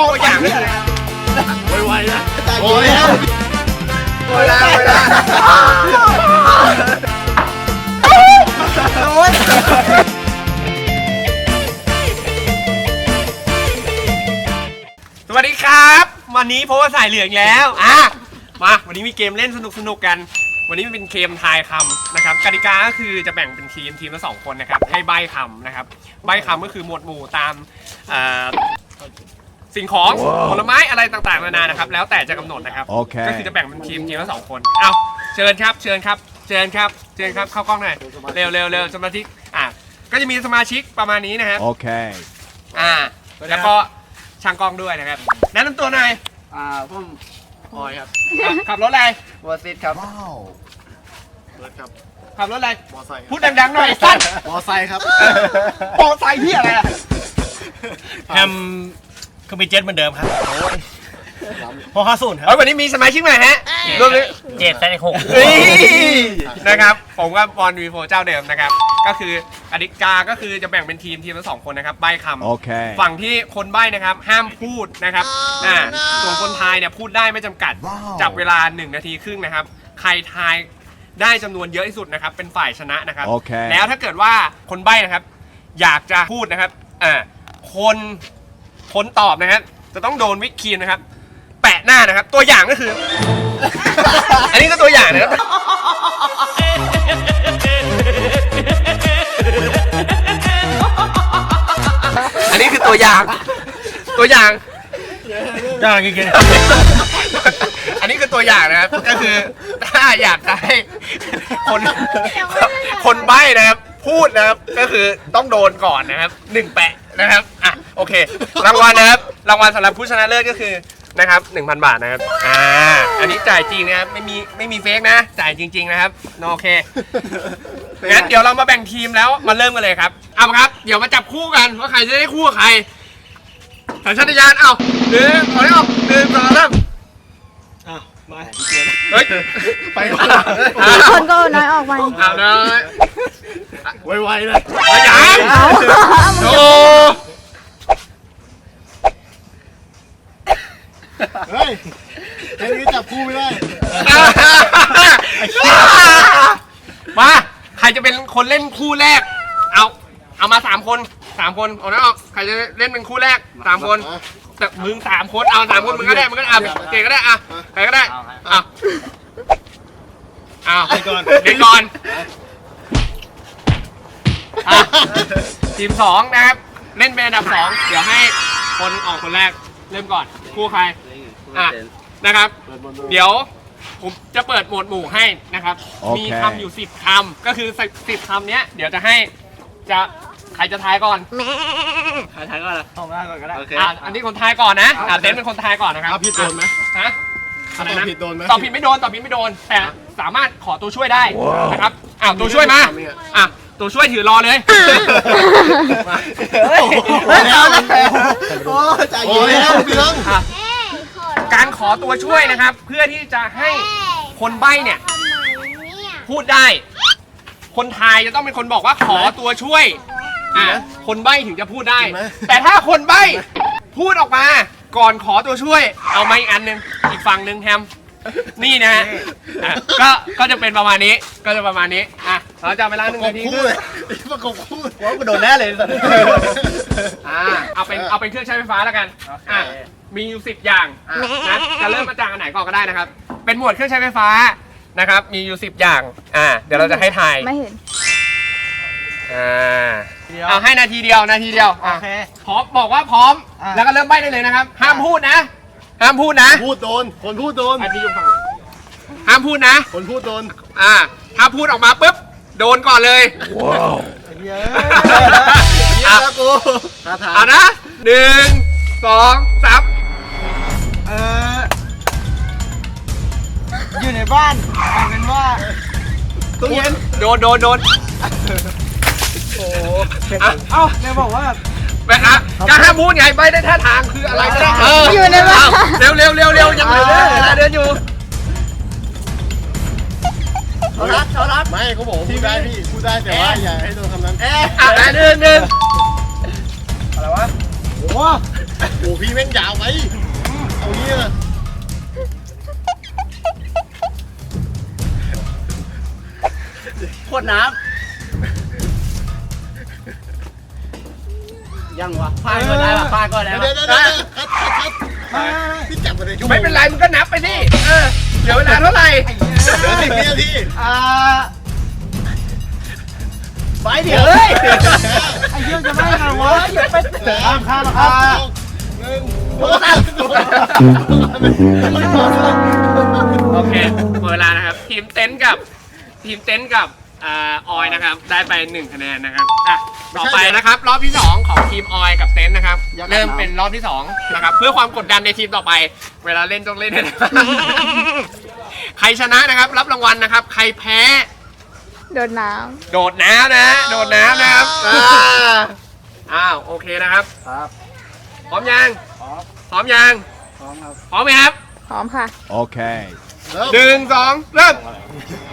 ตัวอย่างก็คือไวๆนะโอ้ยเวลาเวลาสวัสดีครับ วันนี้เพราะว่าสายเหลืองแล้วอะมาวันนี้มีเกมเล่นสนุกสนุกกัน วันนี้เป็นเกมทายคำนะครับกติกาก็คือจะแบ่งเป็นทีมทีมละสองคนนะครับให้ใบคำนะครับใบคำก็คือหมวดหมู่ตามอ่อ สิ่งของผลไม้อะไรต่างๆนานานะครับ แล้วแต่จะกำหนดนะครับ โอเค ก็คือจะแบ่งเป็นทีมทีมละสองคนเอาเชิญครับ เชิญครับ เชิญครับ เชิญครับ เข้ากล้องหน่อย เร็วเร็วเร็วสมาชิก อะ ก็จะมีสมาชิกประมาณนี้นะครับ Okay. อ่า แล้วก็ช่างกล้องด้วยนะครับ แนะนำตัวหน่อยอ่าผมออยครับอะขับรถอะไรบัวซิดครับ Wow. รถครับขับรถอะไร มอไซค์พูดดังๆหน่อยสั้นมอไซค์ครับ มอไซค์ที่อะไรอะแฮม เครื่องบินเจ็ตเหมือนเดิมครับพอห้าศูนย์คเฮ้รัยบวันนี้มีสมาชิกใหม่ฮะรวมเลยเจ็ดแสนหกเฮ้ยนะครับ ผมกับบอลวีโฟเจ้าเดิมนะครับ ก็คือกติกาก็คือจะแบ่งเป็นทีมทีมละสองคนนะครับ ใบคำ Okay. ฝั่งที่คนใบ้นะครับ ห้ามพูดนะครับอ่าส่วนคนทายเนี่ยพูดได้ไม่จำกัดว้าวจับเวลา 1 นาทีครึ่งนะครับ ใครทายได้จำนวนเยอะที่สุดนะครับ เป็นฝ่ายชนะนะครับโอเคแล้วถ้าเกิดว่าคนใบ้นะครับ อยากจะพูดนะครับอ่าคน คนตอบนะครับจะต้องโดนวิกคีนนะครับ แปะหน้านะครับ ตัวอย่างก็คือ อันนี้ก็ตัวอย่างนะครับอันนี้คือตัวอย่าง ตัวอย่างย่างกินกินอันนี้คือตัวอย่างนะครับ ก็คือถ้าอยากจะให้คนคนใบ้นะครับ พูดนะครับ ก็คือต้องโดนก่อนนะครับหนึ่งแปะนะครับอะ โอเค รางวัลนะครับ รางวัลสำหรับผู้ชนะเลิศก็คือนะครับ1,000 บาทนะครับ อ่า อันนี้จ่ายจริงนะครับ ไม่มีไม่มีเฟกนะ จ่ายจริง ๆ นะครับโอเค งั้นเดี๋ยวเรามาแบ่งทีมแล้วมาเริ่มกันเลยครับ เอาครับ เดี๋ยวมาจับคู่กันว่าใครจะได้คู่กับใครสัญชาตญาณเอาหนึ่งเอาได้ออกหนึ่งสองสามอ้าวมาเฮ้ยไปก่อนอะคนก็น้อยออกไปเอาเลยไวๆนะเอาอย่างเอาโอ้ เฮ้ยแค่นี้จับคู่ไม่ได้ มา ใครจะเป็นคนเล่นคู่แรก เอา เอามาสามคนสามคนเอานะออก ใครจะเล่นเป็นคู่แรกสามคนแต่มึงสามคน เอาสามคนมึงก็ได้มึงก็ได้อะเก่งก็ได้อะใครก็ได้อะเอาเดี๋ยวก่อนเดี๋ยวก่อนอะทีมสองนะครับ เล่นเป็นอันดับสอง เดี๋ยวให้คนออกคนแรก เริ่มก่อน คู่ใคร อะนะครับ เดี๋ยวผมจะเปิดโหมวดหมู่ให้นะครับ โอเค มีคำอยู่ 10คำก็คือสิบคำเนี้ยเดี๋ยวจะให้จะใครจะทายก่อนใครทายก็ได้ผมได้ก่อนก็ได้ โอเคอะอันนี้คนทายก่อนนะอะเต้นเป็นคนทายก่อนนะครับเอาผิดโดนไหม ฮะอะไรตอนะบผิดโดนไหมตอบผิดไม่โดนตอบผิดไม่โดน แต่สามารถขอตัวช่วยได้นะครับอ้าวตัวช่วยมาทำยังไงอะตัวช่วยถือรอเลย เฮ้ยเอาแล้วโอ้ใจเย็นแล้วพี่น้อง อะ การขอตัวช่วยนะครับ เพื่อที่จะให้คนใบ้เนี่ย พูดได้ คนทายจะต้องเป็นคนบอกว่าขอตัวช่วยอะคนใบ้ถึงจะพูดได้ แต่ถ้าคนใบ้พูดออกมา ก่อนขอตัวช่วย เอาไม้อันหนึงอีกฝั่งหนึ่งแฮมนี่นะฮะอะก็ก็จะเป็นประมาณนี้ก็จะประมาณนี้อะเราจะเวลาหนึ่งนาทีคู่ครึ่งเลยประกบคู่ว่ากูโดนแน่เลยตอนนี้ อ่าเอาเป็นเอาเป็นเครื่องใช้ไฟฟ้าแล้วกัน อะ มีอยู่สิบอย่างนะจะเริ่มมาจากอันไหนก่อนก็ได้นะครับ เป็นหมวดเครื่องใช้ไฟฟ้านะครับมีอยู่สิบอย่างอ่าเดี๋ยวเราจะให้ทายไม่เห็น อ่าเอาให้นาทีเดียวนาทีเดียวอะโอเค พร้อมบอกว่าพร้อมอะ แล้วก็เริ่มใบ้ได้เลยนะครับ ห้ามพูดนะ ห้ามพูดนะพูดโดน คนพูดโดน อันนี้อยู่ฝั่งห้ามพูดนะ คนพูดโดน อ่า ถ้าพูดออกมาปุ๊บโดนก่อนเลย Wow. เยอะอะนะกูท้าทายเอานะหนึ่งสองสาม บ้านเอาเป็นว่าตู้เย็นโดนโดนโดนโอ้อะเอ้าเนี่ยบอกว่า ไปอะจะห้ามพูดไงใบ้ได้ท่าทางคืออะไรก็ได้เอยู่ในบ้านเร็วเร็วเร็วเร็วยังเหลือเดินเวลาเดินอยู่ เขารับเขารับไม่เขาบอกว่าพูดได้พี่พูดได้แต่ว่าอย่าให้โดนคำนั้นอะหนึ่งหนึ่งอะไรวะ โอ้โอ้พี่แม่งยาวไปเอาเนี่ย ขวดน้ำยังวะพายก่อนได้ปะพายก่อนได้เดี๋ยวปะเดี๋ยวเดี๋ยวคัดคัดคัดพี่จับกันเลยชั่วโมงไม่เป็นไรมึงก็นับไปดิเออเหลือเวลาเท่าไหร่เหลือสิบวินาทีอ่าไปเดี๋ยวเฮ้ยไอ้เรื่องจะไม่กันวะอย่าไปข้ามข้ามข้ามหนึ่งสองสามโอเคหมดเวลานะครับ ทีมเต็นท์กับ ทีมเต็นท์กับ อ่าออยนะครับ ได้ไปหนึ่งคะแนนนะครับอะต่อไปนะครับ รอบที่สองของทีมออยกับเต็นท์นะครับเริ่มเป็นรอบที่สองนะครับ เพื่อความกดดันในทีมต่อไป เวลาเล่นต้องเล่นให้ได้ ใครชนะนะครับ รับรางวัลนะครับ ใครแพ้ โดนน้โดดน้ำนะโดดน้ำนะครับอ่าอ้าวโอเคนะครับ ครับพร้อมยังพร้อม พร้อมยังพร้อมครับ พร้อมไหมครับำพร้อมค่ะ Okay. หนึ่งสองเริ่ม เ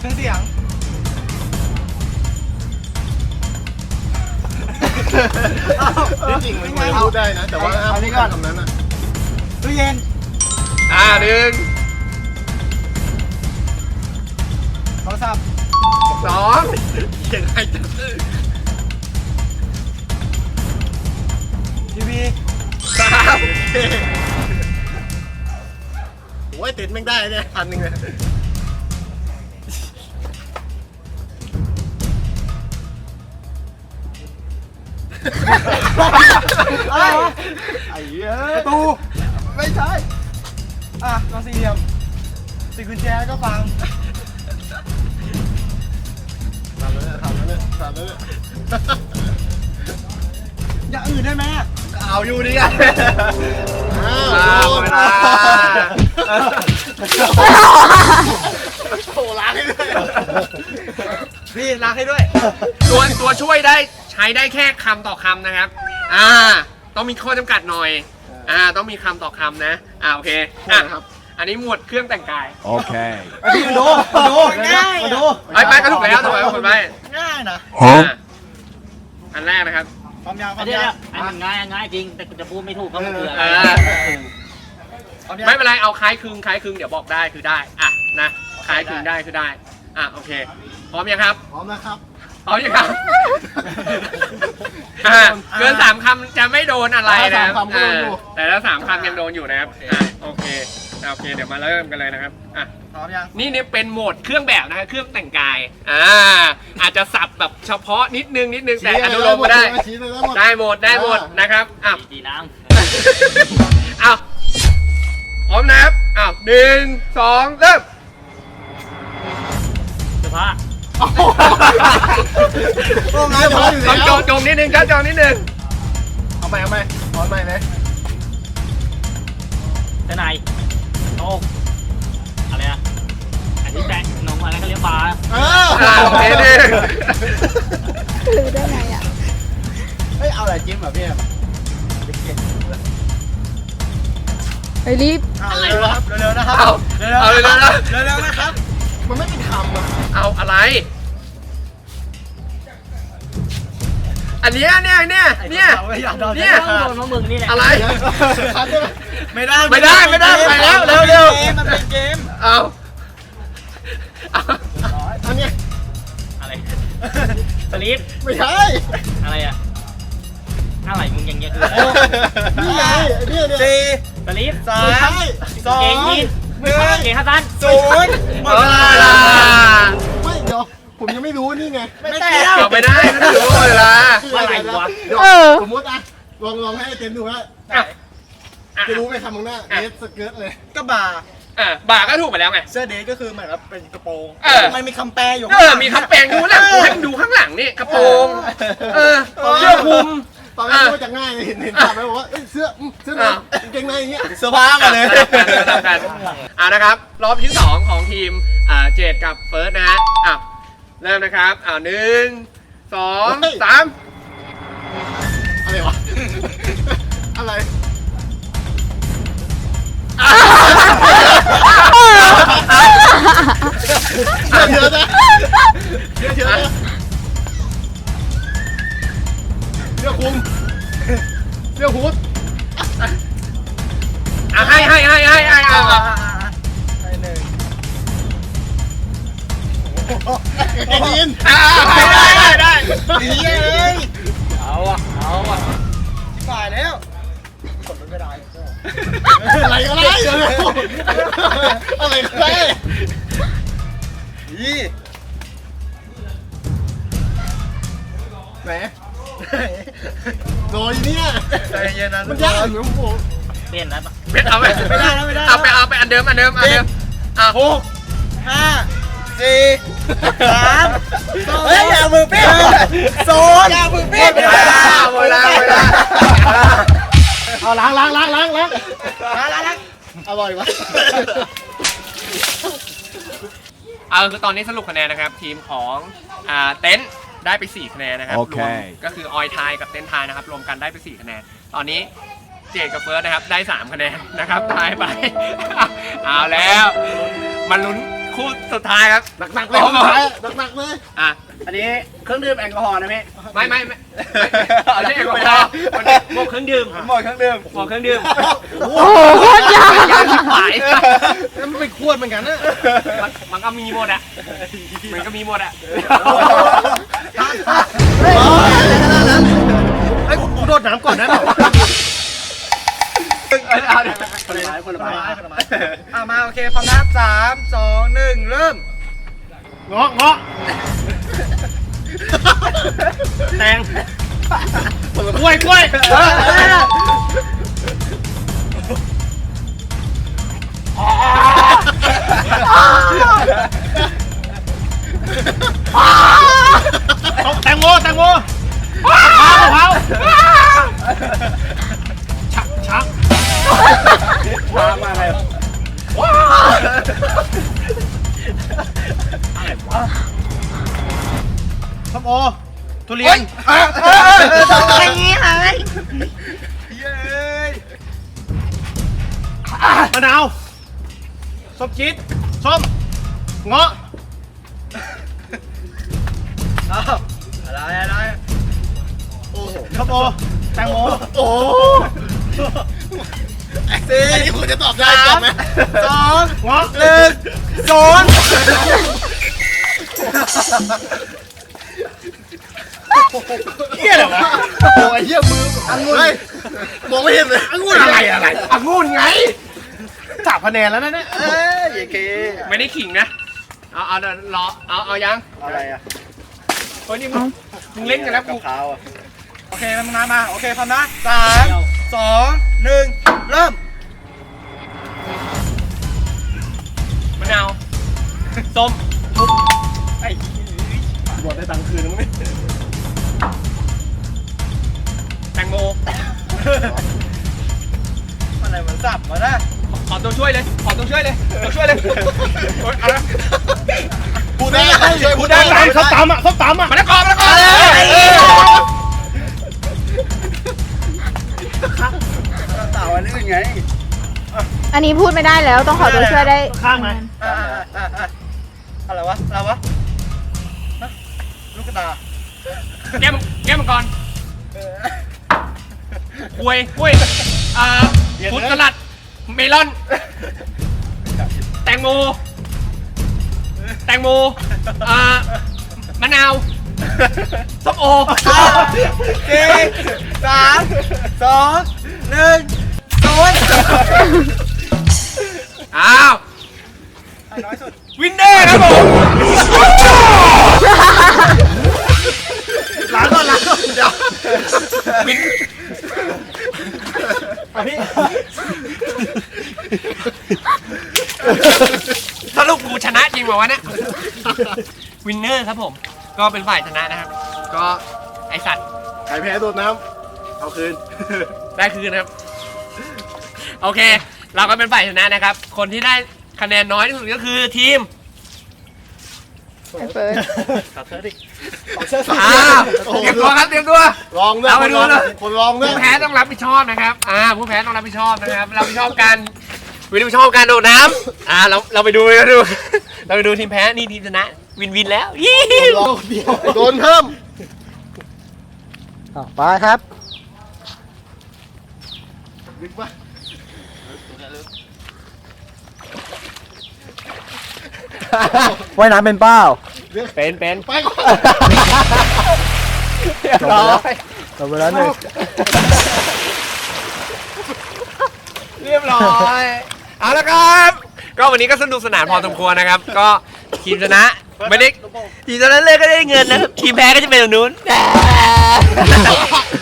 ครื่องเสียงจริงๆมันควรพูดได้นะ แต่ว่าห้ามพูดคำนั้นอะตู้เย็นอ่าหนึ่งโทรศัพท์สองเขียนให้จังทีวีสามโอ้ ยติดแม่งได้เนี่ยพันหนึ่งเลยอะไรวะไอ้เหี้ยประตูไม่ใช่ อะกองสี่เหลี่ยมติดกุญแจก็ฟังทำแล้วเนี่ยทำแล้วเนี่ยทำแล้วเนี่ยอย่างอื่นได้ไหมอะเอาอยู่ดีอะ อ้าวอ่าหมดเวลาโถล้างให้ด้วย พี่ล้างให้ด้วยตัวตัวช่วยได้ใช้ได้แค่คำต่อคำนะครับ อ่า ต้องมีข้อจำกัดหน่อย อ่า ต้องมีคำต่อคำนะ อ่า โอเค อะครับ อันนี้หมวดเครื่องแต่งกาย Okay. พี่มาดูมาดูง่ายมาดูไอ้ยไปก็ถูกแล้วถูกแล้วคนไปง่ายนะอะอันแรกนะครับ ความยาวคอัวานมนี้ยาวอันมันง่ายง่ายจริง แต่กูจะพูดไม่ถูกก็มันคืออะไรเออความยาวไม่เป็นไรเอาคล้ายคลึงคล้ายคลึงเดี๋ยวบอกได้คือได้อะนะคล้ายคลึงได้คือได้อะโอเคพร้อมยังครับ พร้อมนะครับ พร้อมยังครับอะเกินสามคำจะไม่โดนอะไรนะถ้าสามคำก็โดนอยู่ อ่าแต่ถ้าสามคำยังโดนอยู่นะครับอะโอเคอะโอเค เดี๋ยวมาเริ่มกันเลยนะครับอะ พร้อมยัง นี่เนี่ยเป็นโหมดเครื่องแบบนะครับเครื่องแต่งกาย อ่า อาจจะสับแบบเฉพาะนิดนึงนิดนึงแต่อนุโลมก็ได้ ชี้เลยได้หมด ได้หมดได้หมดนะครับอะดีน้เอาพร้อมนะครับอ้าวหนึ่งสองเริ่มำเสื้อผ้า โอ้งานพร้อมอยู่ต้องแล้วโจงโจงนิดนึงครับโจงนิดนึงเอาไปเอาไปพร้อมไปเลยเสื้อในโต๊ะอะไรอะอันนี้แบกนมอะไรเขาเรียกบาร์เอออ่าโอเคดิรู้ได้ไงอะเฮ้ยเอาอะไรจิ้มอะพี่เฮ้ยรีบอะไรวะเร็วๆนะครับเอาเร็วๆเอาเลยนะเร็วๆนะครับ มันไม่เป็นคำอะเอาอะไร อันเนี้ยเนี่ยเนี่ยเนี่ยไม่อยากโดนเนี่ย ต้องโดนว่ามึงนี่แหละอะไร คัดได้ไหมไม่ได้ไม่ได้ไม่ได้ไปแล้วเร็วเร็ว มันเป็นเกมเอาเอาอันเนี้ยอะไรสลิปไม่ใช่ อะไรอะอะไรมึงอย่างเงี้ยคืออะไรนี่ไงไอ้เนี่ยเนี่ยสี่สลิปสาไม่ใช่มสอง เกงยีน หนึ่งเกงขาสั้นศูนย์หมดเวลาไม่เดี๋ยวผมยังไม่รู้นี่ไงไม่แต่กลับไปได้นะถือว่าหมดเวลาอะไรวะเดี๋ยวเออสมมติอะลองลองให้ไอ้เต็มดูว่าอะอะจะรู้ไหมคำมึงหน้าเนสสเกิร์ตเลยก็บ่าอะบ่าก็ถูกไปแล้วไงเสื้อเดทก็คือเหมือนกับเป็นกระโปรงเออมันมีคำแปลอยู่เออมีคำแปลงดูหลังกูให้มึงดูข้างหลังนี่กระโปรงเออเสื้อคลุม ตอนแรกนึกว่าจะง่ายเห็นเห็นจับไปบอกว่าเอ้ยเสื้ออืมเสื้อในอะกางเกงในอย่างเงี้ย เสื้อผ้ามาเลยสลับกันสลับกันอ่านะครับ รอบที่สองของทีมอ่าเจดกับเฟิร์สนะฮะอะเริ่มนะครับอ่าหนึ่งสองสามอะไรวะ อะไรอเยอะนะเยอะเยอะนะ คลุมเสื้อฮูดอะให้ให้ให้ให้ให้เอาเอาไปหนึ่งไอ้ดินอะได้ได้ได้ดีเลยเอาอะเอาอะที่ฝ่ายแล้วกดมันไม่ได้อะไรก็ได้เดี๋ยวเร็วอะไรก็ได้ยี่ไหน โดยเนี่ยใจเย็นนะมันยากหรือผมเปลี่ยนแล้วปะเป็นเอาไปไม่ได้แล้วไม่ได้เอาไปเอาไปอันเดิมอันเดิมอันเดิมอะหกห้าสี่สามสองเฮ้ยอย่ามือเปี้ยโซนอย่ามือเปี้ยเวลาเวลาเวลาเอาล้างล้างล้างล้างล้างมาแล้วนะอร่อยวะเอาคือตอนนี้สรุปคะแนนนะครับ ทีมของอ่าเต็นท์ ได้ไป 4 คะแนนนะครับโอเครวมก็คือออยทายกับเต็นท์ทายนะครับ รวมกันได้ไป 4 คะแนน ตอนนี้เจดกับเฟิร์สนะครับ ได้ 3 คะแนนนะครับทายไป เอาแล้วมาลุ้นคู่สุดท้ายครับ หนักหนักๆเลยสุดท้ายอะหนักๆเลยอะ อันนี้เครื่องดื่มแอลกอฮอล์นะพี่ไม่ไม่ไม่ไม่ใช่แอลกอฮอล์มันเป็นพวกเครื่องดื่มหมดเครื่องดื่มพวกเครื่องดื่มโอ้โหโคตรยากยาชิบหายแล้วมันเป็นขวดเหมือนกันนะมันมันก็มีหมดอะมันก็มีหมดอะ ไอ้ยกูโดดน้ำก่อนได้เปล่าผลไม้ผลไม้ผลไม้อะมาโอเคพร้อมนะสามสองหนึ่งเริ่ม เงาะเงาะแตงกล้วยกล้วย แตงโมแตงโมมะพร้าวมะพร้าวชักชักพามาอะไรส้มโอทุเรียนอะไรเงี้ยอะไรเย้ยมะนาวส้มจี๊ดส้มเงาะ อ้าวอะไรอะไรส้มโอแตงโมโอ้สี่อันนี้คุณจะตอบได้ตอบไหมสองหนึ่งศูนย์เหี้ยเหรอวะโอ้ยเหี้ยมืออังุ่นเฮ้ยมองไม่เห็นเลยอังุ่นอะไรอะไรอังุ่นไงสามคะแนนแล้วนะเนี่ยเอ้ยเยเคไม่ได้ขิงนะ เอาเอาเดี๋ยวรอเอาเอายังอะไรอะ เฮ้ยนี่มึงมึงเล่นกันแล้วกู ขาวอะโอเคมามามาโอเคพร้อมนะสามสองหนึ่งเริ่มมะนาวส้มไอ้บวชได้ตังค์คืนนึงไหมแตงโมอะไรเหมือนสับมานะขอตัวช่วยเลย ขอตัวช่วยเลยตัวช่วยเลยโอ๊ยเอาละพู ดได้ช่วยพูดได้ส้มตำอะส้มตำอะมะละกอมะละกอเต่าอันนี้เป็นไงอันนี้พูดไม่ได้แล้วต้องขอตัวช่วยได้ข้างไหมอ่าอ่าอ่าอะไรวะอะไรวะฮะลูกกระตาแก้มแก้มมังกรกล้วยกล้วยอ่าฟรุตสลัด เมลอน แตงโม แตงโมอ่ามะนาวส้มโอสี่สามสองหนึ่งศูนย์อ้าวน้อยสุดวินเนอร์ครับผมล้างก่อนล้างก่อนเดี๋ยววินอะพี่สรุป กูชนะจริงเปล่าวะเนี่ย วินเนอร์ครับผม ก็เป็นฝ่ายชนะนะครับ ก็ไอสัตว์ใครแพ้โดดน้ำเอาคืน ได้คืนนะครับ โอเค เราก็เป็นฝ่ายชนะนะครับ คนที่ได้คะแนนน้อยที่สุดก็คือทีม ไอ้เฟิร์สตัดเธอดิอ้าวเตรียมตัวครับเตรียมตัว ลองด้วยเอาไปดูเลย คนลองด้วยผู้แพ้ต้องรับผิดชอบนะครับ อ่า ผู้แพ้ต้องรับผิดชอบนะครับ รับผิดชอบการรับผิดชอบการโดดน้ำอ่า เรา เราไปดูกันดู เราไปดูทีมแพ้นี่ทีมชนะ วินวินแล้วยี่โดนเพิ่มอะไปครับว่ายน้ำเป็นเป้าเป็นเป็นไปก่อนเรียบร้อยจบไปแล้วหนึ่งเรียบร้อย เอาละครับ ก็วันนี้ก็สนุกสนานพอสมควรนะครับ ก็ทีมชนะไม่ได้ทีมชนะเลยก็ได้เงินนะครับทีมแพ้ก็จะเป็นตรงนู้น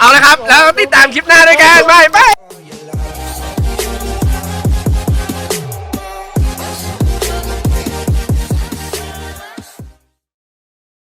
เอาละครับ แล้วติดตามคลิปหน้าด้วยกัน